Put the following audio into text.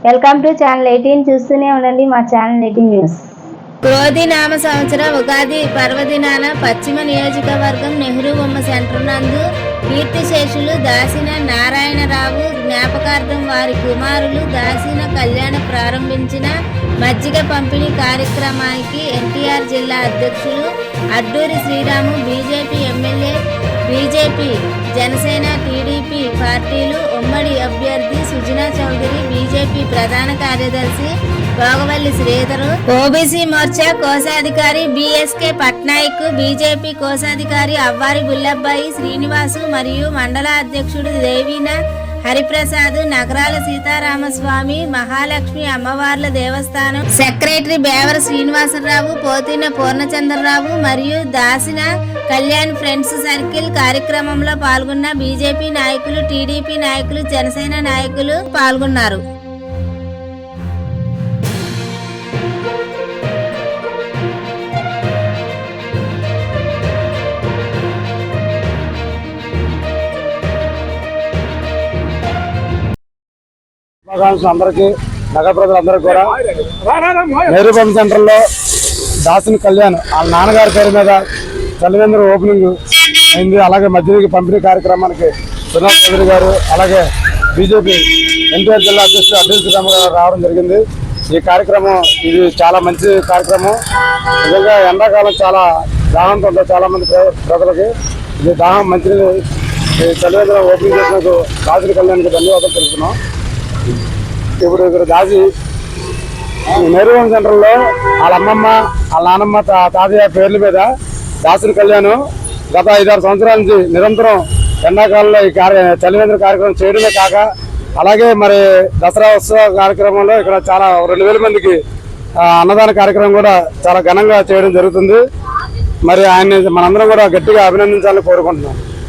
Welcome to channel eighteen చూస్తూనే ఉండండి మా ఛానల్ ఎయిటీన్ న్యూస్ క్రోధి నామ సంవత్సర ఉగాది పర్వదినాన పశ్చిమ నియోజకవర్గం నెహ్రూ బొమ్మ సెంటర్ నందు కీర్తిశేషులు దాసిన నారాయణరావు జ్ఞాపకార్థం వారి కుమారులు దాసిన కళ్యాణ ప్రారంభించిన మజ్జిగ పంపిణీ కార్యక్రమానికి ఎన్టీఆర్ జిల్లా అధ్యక్షులు Adduri Sriram BJP MLA BJP Janasena TDP పార్టీలు ఉమ్మడి అభ్యర్థి బీజేపీ ప్రధాన కార్యదర్శి భోగవల్లి శ్రీధరు ఓబీసీ మోర్చా కోశాధికారి బిఎస్కే పట్నాయక్ బీజేపీ కోశాధికారి అవ్వారి బుల్లబ్బాయి శ్రీనివాసు మరియు మండల అధ్యక్షుడు దేవీన హరిప్రసాద్ నగరాల సీతారామస్వామి మహాలక్ష్మి అమ్మవార్ల దేవస్థానం సెక్రటరీ బేవర శ్రీనివాసరావు పోతిన పూర్ణచంద్రరావు మరియు దాసిన కళ్యాణ్ ఫ్రెండ్స్ సర్కిల్ కార్యక్రమంలో పాల్గొన్న బీజేపీ నాయకులు టీడీపీ నాయకులు జనసేన నాయకులు పాల్గొన్నారు. అందరికీ నగర ప్రజలందరికీ కూడా. నెహ్రూ పంప్ సెంటర్లో దాసిని కళ్యాణ్ వాళ్ళ నాన్నగారి పేరు మీద తల్లిదండ్రుల ఓపెనింగ్ అయింది. అలాగే మధ్యకి పంపిణీ కార్యక్రమానికి సునీల్ చౌదరి గారు అలాగే బీజేపీ ఎన్టీఆర్ జిల్లా అధ్యక్షుడు అబ్దుల్ శ్రీరామ్ గారు రావడం జరిగింది. ఈ కార్యక్రమం ఇది చాలా మంచి కార్యక్రమం. నిజంగా ఎండాకాలం చాలా దాహంతో ఉంటుంది చాలామంది ప్రజలకి ఇది దాహం మంచి చలివేంద్రం ఓపెనింగ్ చేసినందుకు రాజుల కళ్యాణ్కి ధన్యవాదాలు తెలుపుతున్నాం. ఇప్పుడు ఇక్కడ దాసి నెహ్రూ సెంటర్లో వాళ్ళ అమ్మమ్మ వాళ్ళ నాన్నమ్మ తా- తాతయ్య పేర్ల మీద దాసుని కళ్యాణం గత ఐదారు సంవత్సరాల నుంచి నిరంతరం ఎండాకాలంలో ఈ కార్య చలివేంద్ర కార్యక్రమం చేయడమే కాక అలాగే మరి దసరా ఉత్సవ కార్యక్రమంలో ఇక్కడ చాలా రెండు వేల మందికి అన్నదాన కార్యక్రమం కూడా చాలా ఘనంగా చేయడం జరుగుతుంది. మరి ఆయన్ని మనందరం కూడా గట్టిగా అభినందించాలని కోరుకుంటున్నాం.